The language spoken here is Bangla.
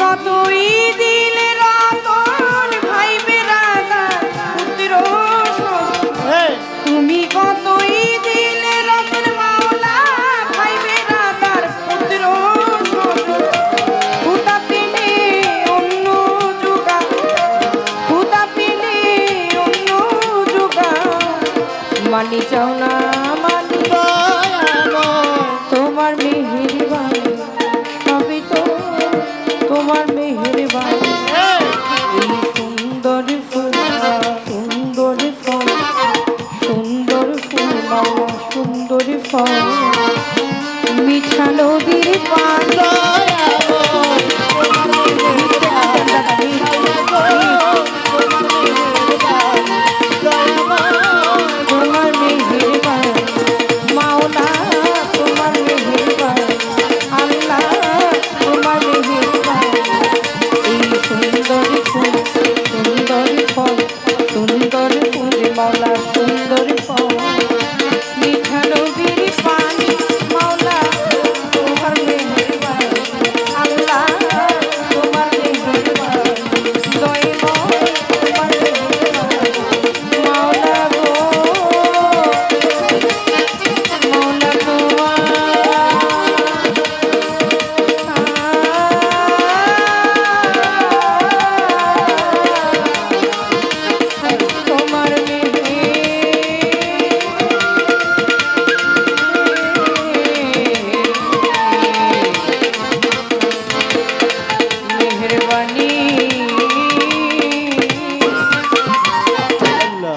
কতই দিল রতন ভাই বেড়াদা পুত্র তুমি কতই দিল রতন মাওলা ভাই বেড়াদার পুত্র খুদা পিলে অন্য যুগা খুদা পিলে অন্য যুগা মানি চাও না সুন্দর ফুলমা সুন্দর ফল সুন্দর ফুলমা সুন্দর ফল। মিঠালো বীর পাগল